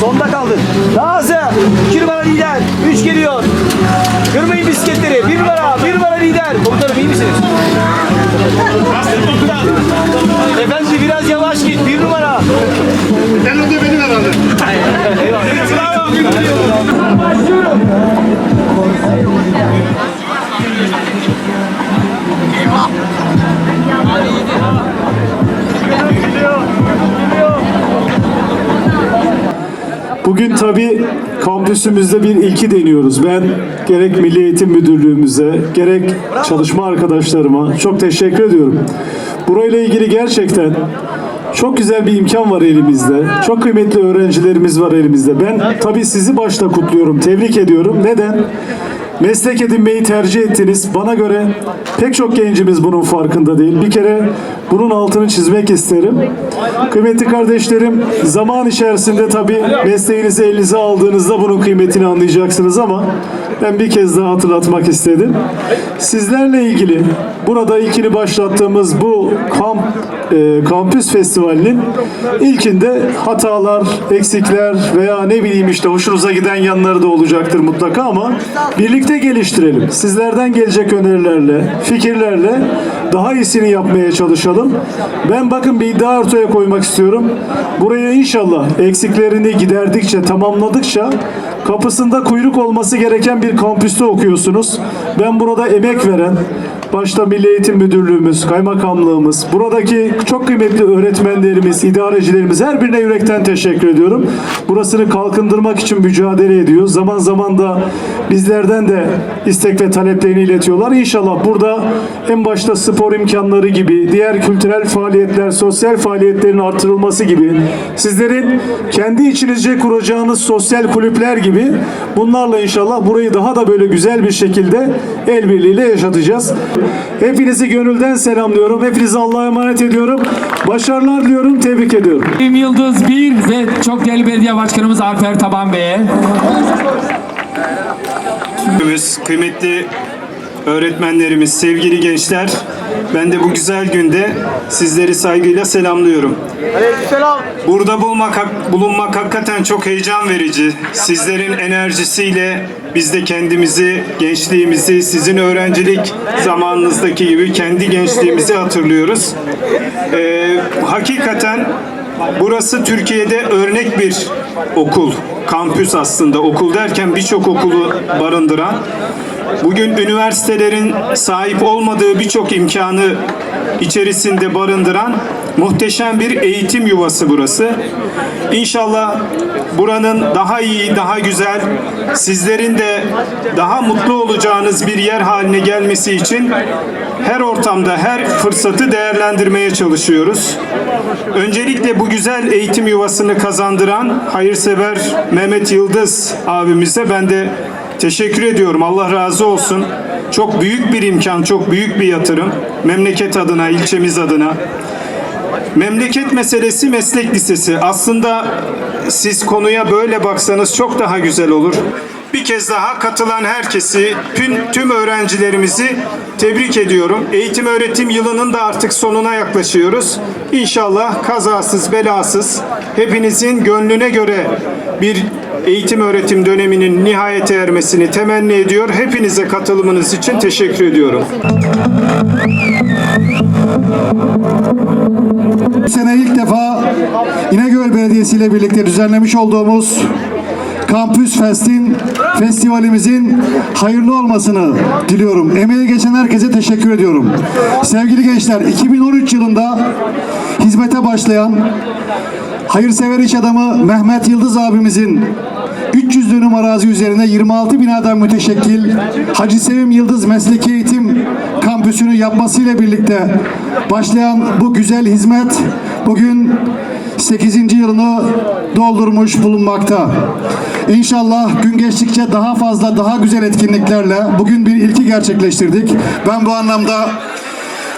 Sonda kaldı. Nazım, iki numara lider. Üç geliyor. Kırmayın bisikletleri. Bir numara, bir numara lider. Komutanım iyi misiniz? Tabii kampüsümüzde bir ilki deniyoruz. Ben gerek Milli Eğitim Müdürlüğümüze, gerek çalışma arkadaşlarıma çok teşekkür ediyorum. Burayla ilgili gerçekten çok güzel bir imkan var elimizde. Çok kıymetli öğrencilerimiz var elimizde. Ben tabii sizi başta kutluyorum, tebrik ediyorum. Neden? Meslek edinmeyi tercih ettiniz. Bana göre pek çok gencimiz bunun farkında değil. Bir kere bunun altını çizmek isterim. Kıymetli kardeşlerim, zaman içerisinde tabii mesleğinizi elinize aldığınızda bunun kıymetini anlayacaksınız ama ben bir kez daha hatırlatmak istedim. Sizlerle ilgili burada ilkini başlattığımız bu kamp e, kampüs festivalinin ilkinde hatalar, eksikler veya ne bileyim işte hoşunuza giden yanları da olacaktır mutlaka ama birlikte geliştirelim. Sizlerden gelecek önerilerle, fikirlerle daha iyisini yapmaya çalışalım. Ben bakın bir iddia ortaya koymak istiyorum. Buraya inşallah eksiklerini giderdikçe, tamamladıkça kapısında kuyruk olması gereken bir kampüste okuyorsunuz. Ben burada emek veren, başta Milli Eğitim Müdürlüğümüz, kaymakamlığımız, buradaki çok kıymetli öğretmenlerimiz, idarecilerimiz her birine yürekten teşekkür ediyorum. Burasını kalkındırmak için mücadele ediyor. Zaman zaman da bizlerden de istek ve taleplerini iletiyorlar. İnşallah burada en başta spor imkanları gibi, diğer kültürel faaliyetler, sosyal faaliyetlerin artırılması gibi, sizlerin kendi içinizce kuracağınız sosyal kulüpler gibi bunlarla inşallah burayı daha da böyle güzel bir şekilde el birliğiyle yaşatacağız. Hepinizi gönülden selamlıyorum. Hepinizi Allah'a emanet ediyorum. Başarılar diliyorum. Tebrik ediyorum. Benim Yıldız 1 ve çok değerli belediye başkanımız Alper Taban Bey'e. Kıymetli öğretmenlerimiz, sevgili gençler, ben de bu güzel günde sizleri saygıyla selamlıyorum. Burada bulmak, bulunmak hakikaten çok heyecan verici. Sizlerin enerjisiyle biz de kendimizi, gençliğimizi, sizin öğrencilik zamanınızdaki gibi kendi gençliğimizi hatırlıyoruz. Ee, hakikaten Burası Türkiye'de örnek bir okul, kampüs aslında. Okul derken birçok okulu barındıran, bugün üniversitelerin sahip olmadığı birçok imkanı içerisinde barındıran muhteşem bir eğitim yuvası burası. İnşallah buranın daha iyi, daha güzel, sizlerin de daha mutlu olacağınız bir yer haline gelmesi için her ortamda her fırsatı değerlendirmeye çalışıyoruz. Öncelikle bu güzel eğitim yuvasını kazandıran hayırsever Mehmet Yıldız abimize ben de teşekkür ediyorum. Allah razı olsun. Çok büyük bir imkan, çok büyük bir yatırım. Memleket adına, ilçemiz adına. Memleket meselesi meslek lisesi. Aslında siz konuya böyle baksanız çok daha güzel olur. Bir kez daha katılan herkesi, tüm, öğrencilerimizi tebrik ediyorum. Eğitim öğretim yılının da artık sonuna yaklaşıyoruz. İnşallah kazasız belasız hepinizin gönlüne göre bir eğitim öğretim döneminin nihayete ermesini temenni ediyor. Hepinize katılımınız için teşekkür ediyorum. Bu sene ilk defa İnegöl Belediyesi ile birlikte düzenlemiş olduğumuz Kampüs Fest'in festivalimizin hayırlı olmasını diliyorum. Emeği geçen herkese teşekkür ediyorum. Sevgili gençler, 2013 yılında hizmete başlayan hayırsever iş adamı Mehmet Yıldız abimizin 300 dönüm arazi üzerine 26 binadan müteşekkil Hacı Sevim Yıldız Mesleki Eğitim Kampüsü'nü yapmasıyla birlikte başlayan bu güzel hizmet bugün 8. yılını doldurmuş bulunmakta. İnşallah gün geçtikçe daha fazla daha güzel etkinliklerle bugün bir ilki gerçekleştirdik. Ben bu anlamda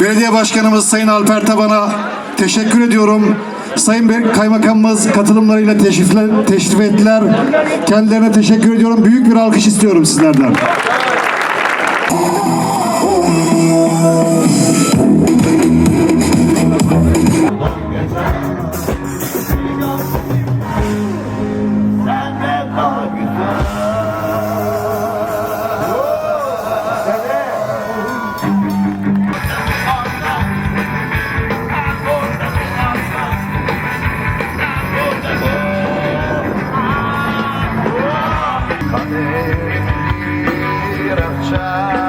Belediye Başkanımız Sayın Alper Taban'a teşekkür ediyorum. Sayın Kaymakamımız katılımlarıyla teşrif, teşrif ettiler. Kendilerine teşekkür ediyorum. Büyük bir alkış istiyorum sizlerden. Паде, равча.